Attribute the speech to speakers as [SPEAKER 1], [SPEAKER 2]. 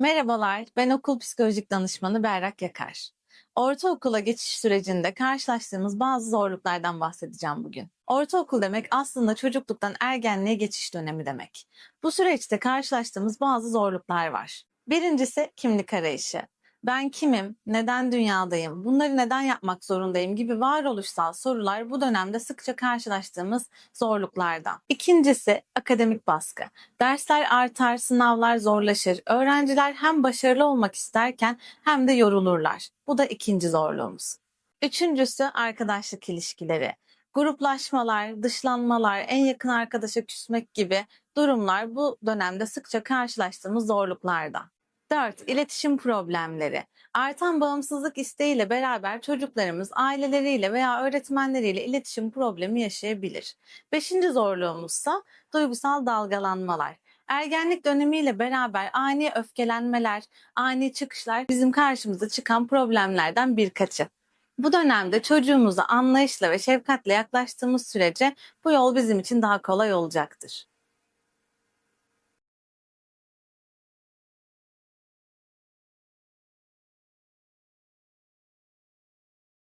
[SPEAKER 1] Merhabalar, ben okul psikolojik danışmanı Berrak Yakar. Ortaokula geçiş sürecinde karşılaştığımız bazı zorluklardan bahsedeceğim bugün. Ortaokul demek aslında çocukluktan ergenliğe geçiş dönemi demek. Bu süreçte karşılaştığımız bazı zorluklar var. Birincisi kimlik arayışı. Ben kimim, neden dünyadayım, bunları neden yapmak zorundayım gibi varoluşsal sorular bu dönemde sıkça karşılaştığımız zorluklardan. İkincisi akademik baskı. Dersler artar, sınavlar zorlaşır. Öğrenciler hem başarılı olmak isterken hem de yorulurlar. Bu da ikinci zorluğumuz. Üçüncüsü arkadaşlık ilişkileri. Gruplaşmalar, dışlanmalar, en yakın arkadaşa küsmek gibi durumlar bu dönemde sıkça karşılaştığımız zorluklardan. 4. İletişim problemleri. Artan bağımsızlık isteğiyle beraber çocuklarımız aileleriyle veya öğretmenleriyle iletişim problemi yaşayabilir. Beşinci zorluğumuzsa duygusal dalgalanmalar. Ergenlik dönemiyle beraber ani öfkelenmeler, ani çıkışlar bizim karşımıza çıkan problemlerden birkaçı. Bu dönemde çocuğumuza anlayışla ve şefkatle yaklaştığımız sürece bu yol bizim için daha kolay olacaktır.